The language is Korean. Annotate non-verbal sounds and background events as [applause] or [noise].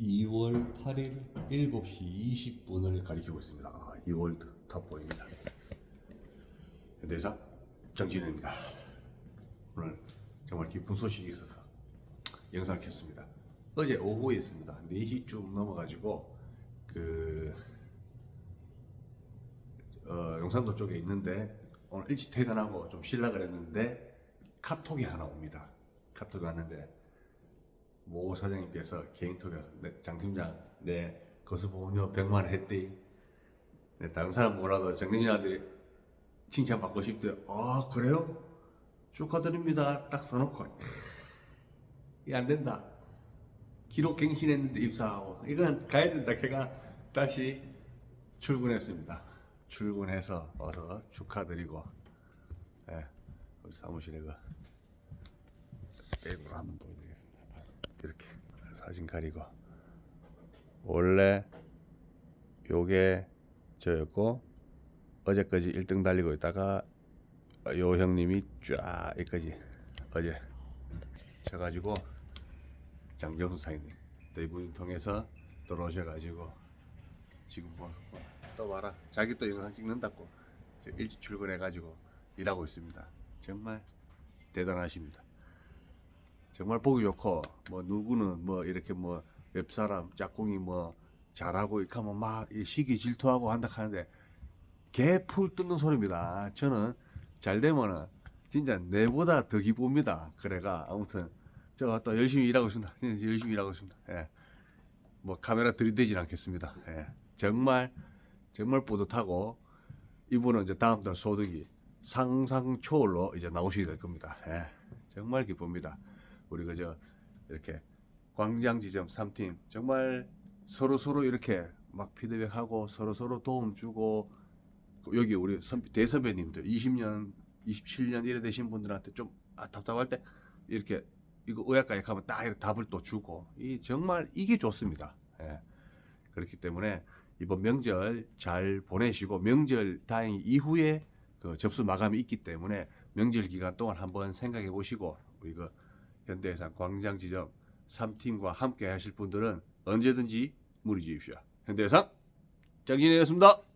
2월 8일 7시 20분을 가리키고 있습니다. 아, 2월 탑보입니다. 현대사 정진우입니다. 오늘 정말 기쁜 소식이 있어서 영상을 켰습니다. 어제 오후에 있습니다. 4시쯤 넘어가지고 그 어, 용산도 쪽에 있는데 오늘 일찍 퇴근하고 좀 쉬려고 했는데 카톡이 하나 옵니다. 카톡이 왔는데 모 사장님께서 개인톡에서 네, 장 팀장 네 거기서 보면 100만 원 했대. 네, 다른 사람 뭐라도 정근이한테 칭찬 받고 싶대. 아 그래요? 축하드립니다. 딱 써놓고 [laughs] 이게 안 된다. 기록 갱신했는데 입사하고 이건 가야 된다. 걔가 다시 출근했습니다. 출근해서 어서 축하드리고 예, 우리 사무실에 그 백으로 한번. 이렇게 사진 가리고. 원래 요게 저였고 어제까지 1등 달리고 있다가 요 형님이 쫙 여기까지 어제 쳐가지고 장경수 사장님 또 이분 통해서 들어오셔가지고 지금 뭐또 봐라. 자기 또 영상 찍는다고 저 일찍 출근해가지고 일하고 있습니다. 정말 대단하십니다 정말 보기 좋고 뭐 누구는 뭐 이렇게 뭐 옆 사람 짝꿍이 뭐 잘하고 이렇게 하면 막이 시기 질투하고 한다 하는데 개풀 뜯는 소리입니다 저는 잘 되면은 진짜 내보다 더 기쁩니다 그래가 아무튼 제가 또 열심히 일하고 있습니다 열심히 일하고 있습니다 예. 뭐 카메라 들이대진 않겠습니다 예. 정말 정말 뿌듯하고 이분은 이제 다음 달 소득이 상상 초월로 이제 나오시게 될 겁니다. 예, 정말 기쁩니다. 우리 그저 이렇게 광장 지점 3팀 정말 서로 서로 이렇게 막 피드백하고 서로 서로 도움 주고 여기 우리 선배, 대선배님들 20년, 27년 이래 되신 분들한테 좀 아, 답답할 때 이렇게 이거 의학과에 가면 딱 이렇게 답을 또 주고 이 정말 이게 좋습니다. 예. 그렇기 때문에 이번 명절 잘 보내시고 명절 다행히 이후에 그 접수 마감이 있기 때문에 명절 기간 동안 한번 생각해 보시고 그 현대해상 광장 지점 3팀과 함께 하실 분들은 언제든지 문의 주십시오. 현대해상 장진이었습니다.